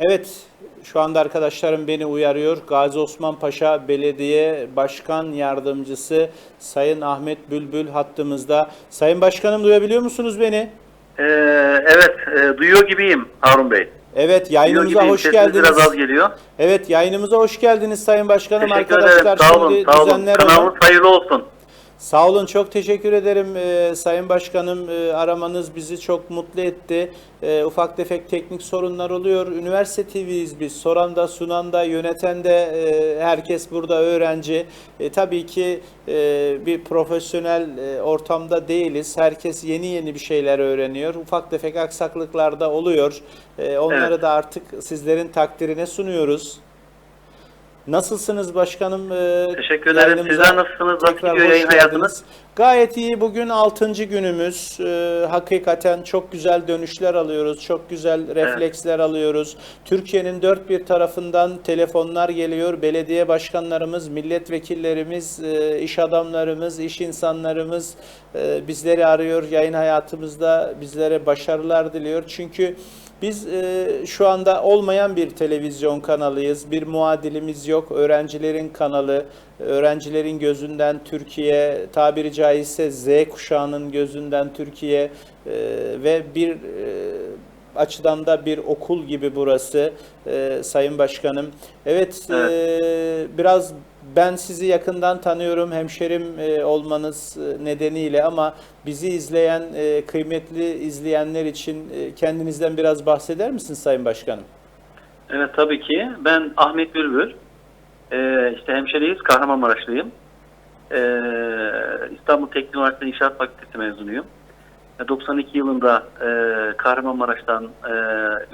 Evet, şu anda arkadaşlarım beni uyarıyor. Gazi Osman Paşa Belediye Başkan Yardımcısı Sayın Ahmet Bülbül hattımızda. Sayın Başkanım duyabiliyor musunuz beni? Ee, evet, e, duyuyor gibiyim Harun Bey. Evet, Duyuyor yayınımıza gibiyim. hoş Sesiniz geldiniz. biraz az geliyor. Evet, yayınımıza hoş geldiniz Sayın Başkanım. Teşekkür Arkadaşlar ederim. Sağ olun, şimdi sağ olun. Kanalınız hayırlı olsun. Sağ olun, çok teşekkür ederim Ee, Sayın Başkanım. Ee, aramanız bizi çok mutlu etti. Ee, ufak tefek teknik sorunlar oluyor. Üniversite TV'yiz biz. Soran da, sunan da, yöneten de e, herkes burada öğrenci. E, tabii ki e, bir profesyonel e, ortamda değiliz. Herkes yeni yeni bir şeyler öğreniyor. Ufak tefek aksaklıklar da oluyor. E, onları Evet. da artık sizlerin takdirine sunuyoruz. Nasılsınız başkanım? Ee, Teşekkür ederim. Sizler nasılsınız? Nasıl gidiyor yayın hayatınız? Gayet iyi. Bugün 6. günümüz. Ee, hakikaten çok güzel dönüşler alıyoruz. Çok güzel refleksler alıyoruz. Türkiye'nin dört bir tarafından telefonlar geliyor. Belediye başkanlarımız, milletvekillerimiz, e, iş adamlarımız, iş insanlarımız e, bizleri arıyor. Yayın hayatımızda bizlere başarılar diliyor. Çünkü biz e, şu anda olmayan bir televizyon kanalıyız. Bir muadilimiz yok. Öğrencilerin kanalı, öğrencilerin gözünden Türkiye, tabiri caizse Z kuşağının gözünden Türkiye e, ve bir e, açıdan da bir okul gibi burası e, Sayın Başkanım. Evet, e, biraz ben sizi yakından tanıyorum hemşerim e, olmanız e, nedeniyle ama bizi izleyen e, kıymetli izleyenler için e, kendinizden biraz bahseder misiniz Sayın Başkanım? Evet tabii ki. Ben Ahmet Bülbül. Ee, işte hemşeriyiz. Kahramanmaraşlıyım. Ee, İstanbul Teknik Üniversitesi İnşaat Fakültesi mezunuyum. Ee, 92 yılında e, Kahramanmaraş'tan e,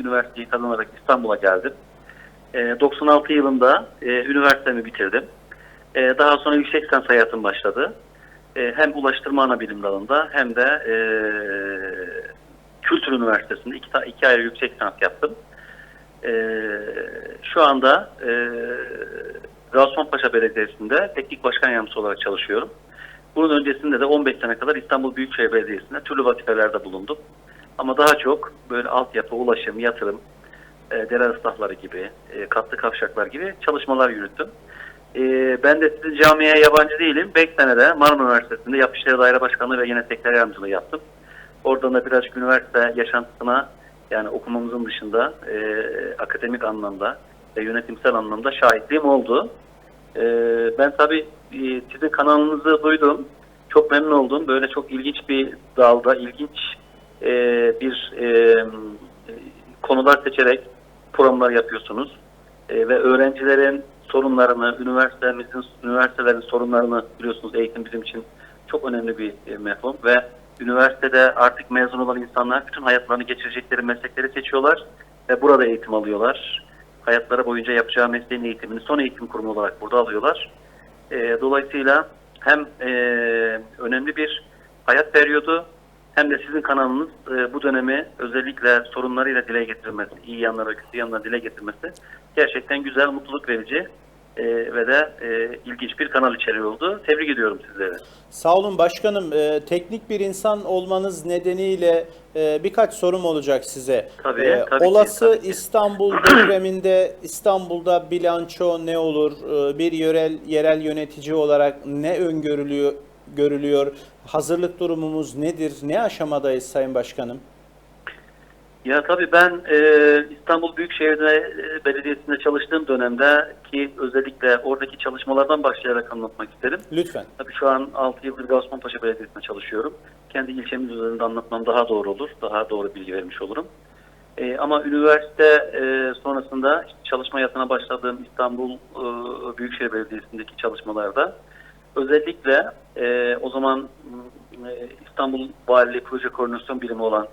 üniversiteyi kazanarak İstanbul'a geldim. E, 96 yılında e, üniversitemi bitirdim. E, daha sonra yüksek lisans hayatım başladı. E, hem ulaştırma ana bilim dalında hem de e, Kültür Üniversitesi'nde iki, iki ayrı yüksek lisans yaptım. Ee, şu anda e, Paşa Belediyesi'nde teknik başkan yardımcısı olarak çalışıyorum. Bunun öncesinde de 15 sene kadar İstanbul Büyükşehir Belediyesi'nde türlü vazifelerde bulundum. Ama daha çok böyle altyapı, ulaşım, yatırım, e, dere ıslahları gibi, e, katlı kavşaklar gibi çalışmalar yürüttüm. E, ben de sizin camiye yabancı değilim. 5 senede Marmara Üniversitesi'nde Yapı İşleri Daire Başkanlığı ve yine sekreter yardımcılığı yaptım. Oradan da birazcık üniversite yaşantısına yani okumamızın dışında e, akademik anlamda ve yönetimsel anlamda şahitliğim oldu. E, ben tabii e, sizin kanalınızı duydum. Çok memnun oldum. Böyle çok ilginç bir dalda, ilginç e, bir e, konular seçerek programlar yapıyorsunuz. E, ve öğrencilerin sorunlarını, üniversitemizin, üniversitelerin sorunlarını biliyorsunuz eğitim bizim için çok önemli bir e, mefhum ve üniversitede artık mezun olan insanlar bütün hayatlarını geçirecekleri meslekleri seçiyorlar ve burada eğitim alıyorlar. Hayatları boyunca yapacağı mesleğin eğitimini son eğitim kurumu olarak burada alıyorlar. E, dolayısıyla hem e, önemli bir hayat periyodu hem de sizin kanalınız e, bu dönemi özellikle sorunlarıyla dile getirmesi, iyi yanları, kötü yanları dile getirmesi gerçekten güzel, mutluluk verici e, ve de e, ilginç bir kanal içeriği oldu. Tebrik ediyorum sizleri. Sağ olun başkanım. Ee, teknik bir insan olmanız nedeniyle e, birkaç sorum olacak size. Tabii, Ee, tabii ki, olası tabii ki. İstanbul depreminde İstanbul'da bilanço ne olur? Bir yörel yerel yönetici olarak ne öngörülüyor? Görülüyor. Hazırlık durumumuz nedir? Ne aşamadayız Sayın Başkanım? Ya tabii ben e, İstanbul Büyükşehir e, Belediyesi'nde çalıştığım dönemde ki özellikle oradaki çalışmalardan başlayarak anlatmak isterim. Lütfen. Tabii şu an 6 yıldır Gazi Osman Paşa Belediyesi'nde çalışıyorum. Kendi ilçemiz üzerinde anlatmam daha doğru olur. Daha doğru bilgi vermiş olurum. E, ama üniversite e, sonrasında çalışma hayatına başladığım İstanbul e, Büyükşehir Belediyesi'ndeki çalışmalarda özellikle e, o zaman e, İstanbul Valiliği Proje Koordinasyon Birimi olan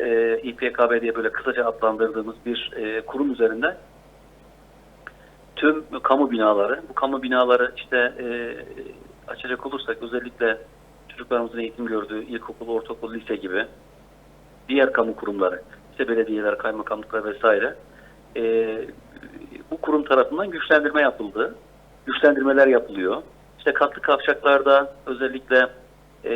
e, İPKB diye böyle kısaca adlandırdığımız bir e, kurum üzerinde tüm kamu binaları, bu kamu binaları işte e, açacak olursak özellikle çocuklarımızın eğitim gördüğü ilkokul, ortaokul, lise gibi diğer kamu kurumları, işte belediyeler, kaymakamlıklar vesaire e, bu kurum tarafından güçlendirme yapıldı. Güçlendirmeler yapılıyor. İşte katlı kavşaklarda özellikle e,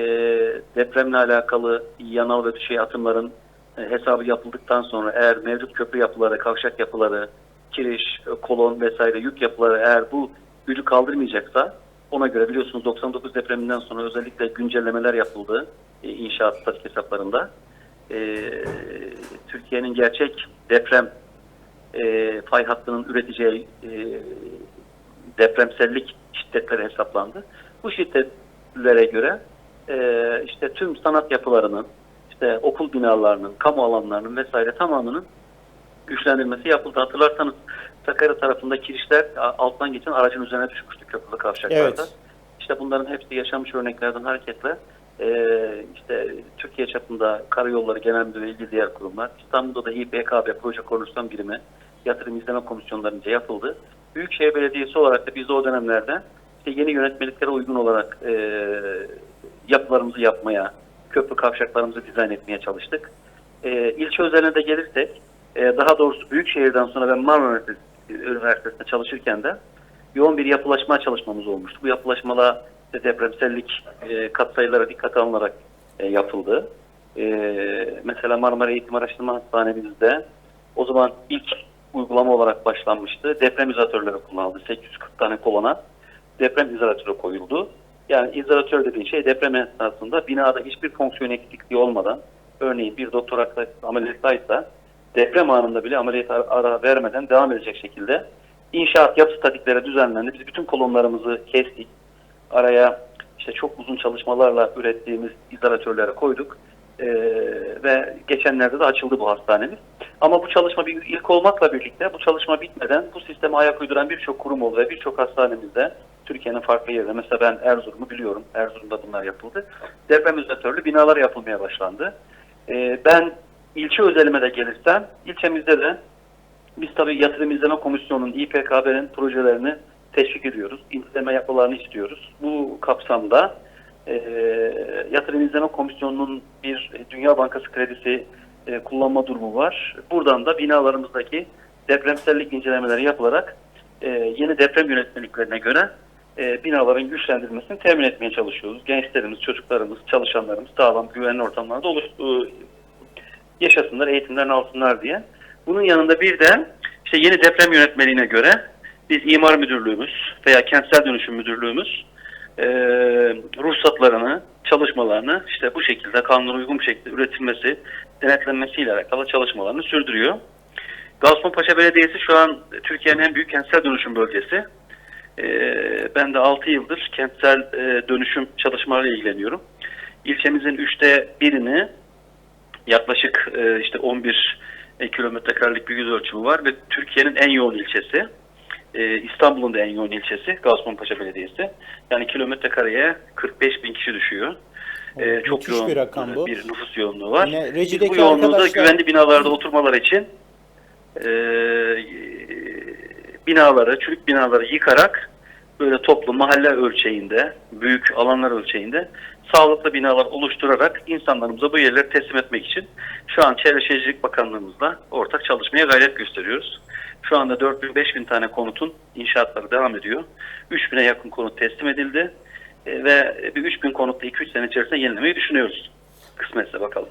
depremle alakalı yanal ve düşey atımların hesabı yapıldıktan sonra eğer mevcut köprü yapıları, kavşak yapıları, kiriş, e, kolon vesaire yük yapıları eğer bu gücü kaldırmayacaksa ona göre biliyorsunuz 99 depreminden sonra özellikle güncellemeler yapıldı e, inşaat statik hesaplarında. E, Türkiye'nin gerçek deprem e, fay hattının üreteceği e, depremsellik şiddetleri hesaplandı. Bu şiddetlere göre e, işte tüm sanat yapılarının, işte okul binalarının, kamu alanlarının vesaire tamamının güçlendirilmesi yapıldı. Hatırlarsanız Sakarya tarafında kirişler alttan geçen aracın üzerine düşmüştü köprülü kavşaklarda. Evet. İşte bunların hepsi yaşanmış örneklerden hareketle e, işte Türkiye çapında Karayolları Genel Müdürlüğü ilgili diğer kurumlar, İstanbul'da da İBKB Proje Koordinasyon Birimi, Yatırım İzleme Komisyonlarınca yapıldı. Büyükşehir Belediyesi olarak da biz de o dönemlerde işte yeni yönetmeliklere uygun olarak e, yapılarımızı yapmaya, köprü kavşaklarımızı dizayn etmeye çalıştık. E, ilçe özeline de gelirsek, e, daha doğrusu Büyükşehir'den sonra ben Marmara Üniversitesi, Üniversitesi'nde çalışırken de yoğun bir yapılaşma çalışmamız olmuştu. Bu yapılaşmalar işte depremsellik e, katsayılara dikkate alınarak e, yapıldı. E, mesela Marmara Eğitim Araştırma Hastanemizde o zaman ilk uygulama olarak başlanmıştı. Deprem izolatörleri kullanıldı. 840 tane kolona deprem izolatörü koyuldu. Yani izolatör dediğin şey deprem esnasında binada hiçbir fonksiyon eksikliği olmadan örneğin bir doktor ameliyattaysa deprem anında bile ameliyat ara, vermeden devam edecek şekilde inşaat yapı statiklere düzenlendi. Biz bütün kolonlarımızı kestik. Araya işte çok uzun çalışmalarla ürettiğimiz izolatörleri koyduk. Ee, ve geçenlerde de açıldı bu hastanemiz. Ama bu çalışma bir ilk olmakla birlikte bu çalışma bitmeden bu sisteme ayak uyduran birçok kurum oldu ve birçok hastanemizde Türkiye'nin farklı yerinde mesela ben Erzurum'u biliyorum. Erzurum'da bunlar yapıldı. Deprem izolatörlü binalar yapılmaya başlandı. Ee, ben ilçe özelime de gelirsem ilçemizde de biz tabii yatırım izleme komisyonunun İPKB'nin projelerini teşvik ediyoruz. İzleme yapılarını istiyoruz. Bu kapsamda e, yatırım izleme komisyonunun bir Dünya Bankası kredisi e, kullanma durumu var. Buradan da binalarımızdaki depremsellik incelemeleri yapılarak e, yeni deprem yönetmeliklerine göre e, binaların güçlendirilmesini temin etmeye çalışıyoruz. Gençlerimiz, çocuklarımız, çalışanlarımız sağlam, güvenli ortamlarda oluş, e, yaşasınlar, eğitimlerini alsınlar diye. Bunun yanında bir de işte yeni deprem yönetmeliğine göre biz imar müdürlüğümüz veya kentsel dönüşüm müdürlüğümüz e, ruhsatlarını, çalışmalarını işte bu şekilde kanuna uygun bir şekilde üretilmesi, denetlenmesiyle alakalı çalışmalarını sürdürüyor. Gazipaşa Belediyesi şu an Türkiye'nin en büyük kentsel dönüşüm bölgesi. E, ben de 6 yıldır kentsel e, dönüşüm çalışmalarıyla ilgileniyorum. İlçemizin üçte birini yaklaşık e, işte 11 e, kilometre karelik bir yüz ölçümü var ve Türkiye'nin en yoğun ilçesi. E, İstanbul'un da en yoğun ilçesi Gazipaşa Belediyesi. Yani kilometre kareye 45 bin kişi düşüyor. E, çok müthiş yoğun bir rakam bu. bir nüfus yoğunluğu var. Yine Biz bu yoğunluğu da arkadaşlar- güvenli binalarda oturmalar için e, binaları, çürük binaları yıkarak böyle toplu mahalle ölçeğinde, büyük alanlar ölçeğinde sağlıklı binalar oluşturarak insanlarımıza bu yerleri teslim etmek için şu an Çevre Şehircilik Bakanlığımızla ortak çalışmaya gayret gösteriyoruz. Şu anda 4000-5000 tane konutun inşaatları devam ediyor. 3000'e yakın konut teslim edildi E, ve bir 3000 konutla 2-3 sene içerisinde yenilemeyi düşünüyoruz. Kısmetse bakalım.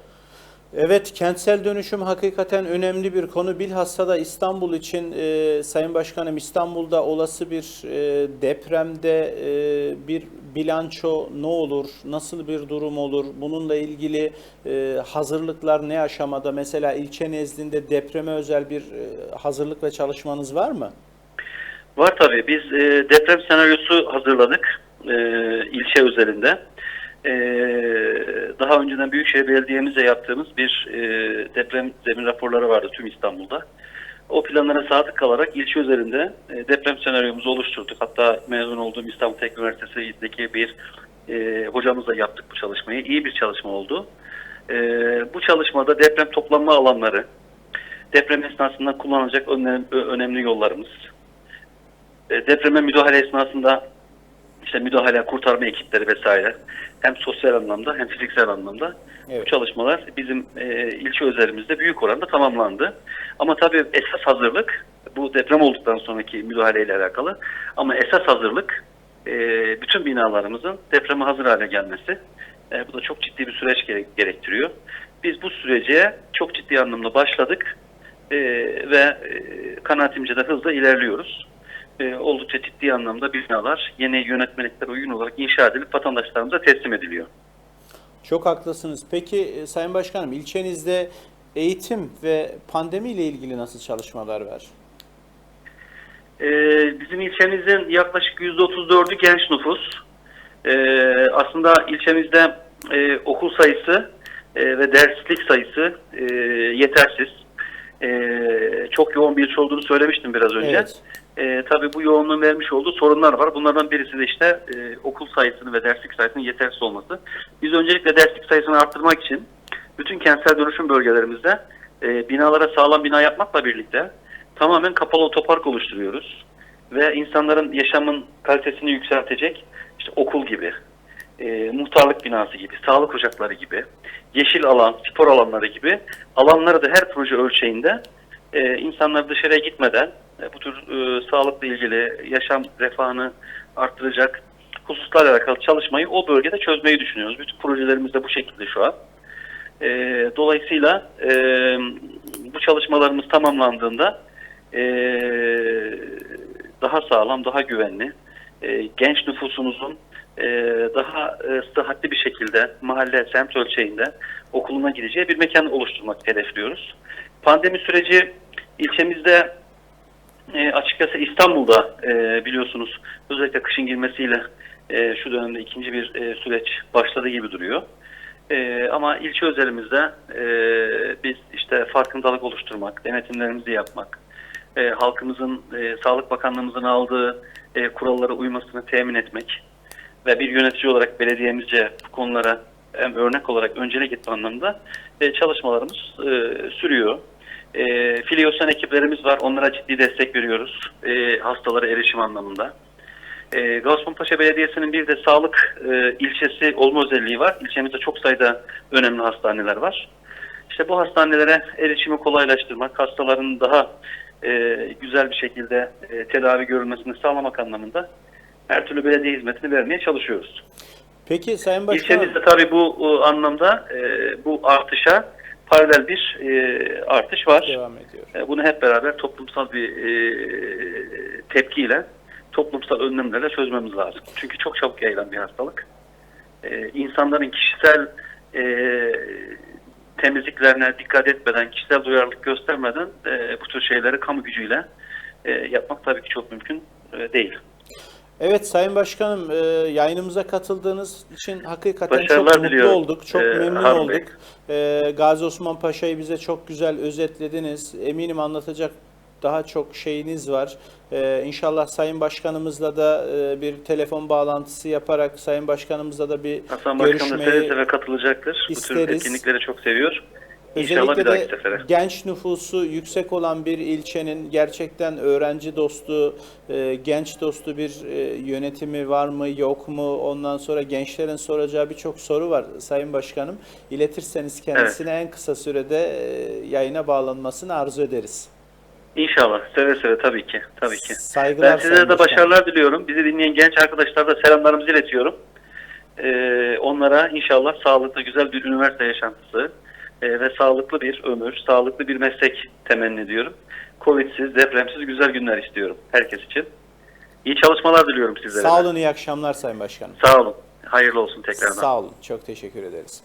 Evet, kentsel dönüşüm hakikaten önemli bir konu. Bilhassa da İstanbul için e, Sayın Başkanım İstanbul'da olası bir e, depremde e, bir bilanço ne olur, nasıl bir durum olur? Bununla ilgili e, hazırlıklar ne aşamada? Mesela ilçe nezdinde depreme özel bir e, hazırlık ve çalışmanız var mı? Var tabii. Biz e, deprem senaryosu hazırladık e, ilçe özelinde. E, daha önceden Büyükşehir Belediye'mize yaptığımız bir e, deprem zemin raporları vardı tüm İstanbul'da. O planlara sadık kalarak ilçe üzerinde e, deprem senaryomuzu oluşturduk. Hatta mezun olduğum İstanbul Teknik Üniversitesi'ndeki bir e, hocamızla yaptık bu çalışmayı. İyi bir çalışma oldu. E, bu çalışmada deprem toplanma alanları, deprem esnasında kullanılacak önemli, önemli yollarımız, e, depreme müdahale esnasında işte müdahale, kurtarma ekipleri vesaire hem sosyal anlamda hem fiziksel anlamda Evet. bu çalışmalar bizim e, ilçe özelimizde büyük oranda tamamlandı. Ama tabii esas hazırlık bu deprem olduktan sonraki müdahaleyle alakalı ama esas hazırlık e, bütün binalarımızın depreme hazır hale gelmesi. E, bu da çok ciddi bir süreç gerek- gerektiriyor. Biz bu sürece çok ciddi anlamda başladık e, ve e, kanaatimce de hızla ilerliyoruz. E, oldukça ciddi anlamda binalar yeni yönetmeliklere uygun olarak inşa edilip vatandaşlarımıza teslim ediliyor. Çok haklısınız. Peki e, Sayın Başkanım ilçenizde eğitim ve pandemi ile ilgili nasıl çalışmalar var? Ee, bizim ilçemizin yaklaşık %34'ü genç nüfus. Ee, aslında ilçemizde e, okul sayısı e, ve derslik sayısı e, yetersiz. E, çok yoğun bir iş olduğunu söylemiştim biraz önce. Evet. E, tabii bu yoğunluğun vermiş olduğu sorunlar var. Bunlardan birisi de işte e, okul sayısının ve derslik sayısının yetersiz olması. Biz öncelikle derslik sayısını arttırmak için bütün kentsel dönüşüm bölgelerimizde e, binalara sağlam bina yapmakla birlikte tamamen kapalı otopark oluşturuyoruz. Ve insanların yaşamın kalitesini yükseltecek işte okul gibi, e, muhtarlık binası gibi, sağlık ocakları gibi, yeşil alan, spor alanları gibi alanları da her proje ölçeğinde e, insanlar dışarıya gitmeden bu tür e, sağlıkla ilgili yaşam refahını arttıracak hususlarla alakalı çalışmayı o bölgede çözmeyi düşünüyoruz. Bütün projelerimiz de bu şekilde şu an. E, dolayısıyla e, bu çalışmalarımız tamamlandığında e, daha sağlam, daha güvenli, e, genç nüfusumuzun e, daha e, sıhhatli bir şekilde mahalle, semt ölçeğinde okuluna gideceği bir mekan oluşturmak hedefliyoruz. Pandemi süreci ilçemizde e, açıkçası İstanbul'da e, biliyorsunuz özellikle kışın girmesiyle e, şu dönemde ikinci bir e, süreç başladı gibi duruyor. E, ama ilçe özelimizde e, biz işte farkındalık oluşturmak, denetimlerimizi yapmak, e, halkımızın e, Sağlık Bakanlığımızın aldığı e, kurallara uymasını temin etmek ve bir yönetici olarak belediyemizce bu konulara hem örnek olarak öncelik gitme anlamda e, çalışmalarımız e, sürüyor. E, Filiosan ekiplerimiz var. Onlara ciddi destek veriyoruz. E, hastalara erişim anlamında. E, Gaziosmanpaşa Belediyesi'nin bir de sağlık e, ilçesi olma özelliği var. İlçemizde çok sayıda önemli hastaneler var. İşte bu hastanelere erişimi kolaylaştırmak, hastaların daha e, güzel bir şekilde e, tedavi görülmesini sağlamak anlamında her türlü belediye hizmetini vermeye çalışıyoruz. Peki Sayın Başkanım İlçemizde tabii bu e, anlamda e, bu artışa paralel bir e, artış var. devam ediyor. E, Bunu hep beraber toplumsal bir e, tepkiyle, toplumsal önlemlerle çözmemiz lazım. Çünkü çok çabuk yayılan bir hastalık. E, insanların kişisel e, temizliklerine dikkat etmeden, kişisel duyarlılık göstermeden e, bu tür şeyleri kamu gücüyle e, yapmak tabii ki çok mümkün e, değil. Evet Sayın Başkanım e, yayınımıza katıldığınız için hakikaten Başarılar çok mutlu olduk. Çok Ee, memnun Harun olduk. E, Gazi Osman Paşa'yı bize çok güzel özetlediniz. Eminim anlatacak daha çok şeyiniz var. E, inşallah Sayın Başkanımızla da e, bir telefon bağlantısı yaparak Sayın Başkanımızla da bir Hasan Başkan da seve görüşmeyi seve katılacaktır. Bu tür etkinlikleri çok seviyor. Özellikle de genç nüfusu yüksek olan bir ilçenin gerçekten öğrenci dostu, e, genç dostu bir e, yönetimi var mı yok mu? Ondan sonra gençlerin soracağı birçok soru var Sayın Başkanım. İletirseniz kendisine en kısa sürede e, yayına bağlanmasını arzu ederiz. İnşallah. Seve seve tabii ki. Tabii ki. Saygılar Ben Sayın de Başkanım. başarılar diliyorum. Bizi dinleyen genç arkadaşlara da selamlarımızı iletiyorum. Ee, onlara inşallah sağlıklı güzel bir üniversite yaşantısı e, ve sağlıklı bir ömür, sağlıklı bir meslek temenni ediyorum. Covid'siz, depremsiz güzel günler istiyorum herkes için. İyi çalışmalar diliyorum sizlere. Sağ olun, iyi akşamlar Sayın Başkanım. Sağ olun. Hayırlı olsun tekrardan. Sağ olun, çok teşekkür ederiz.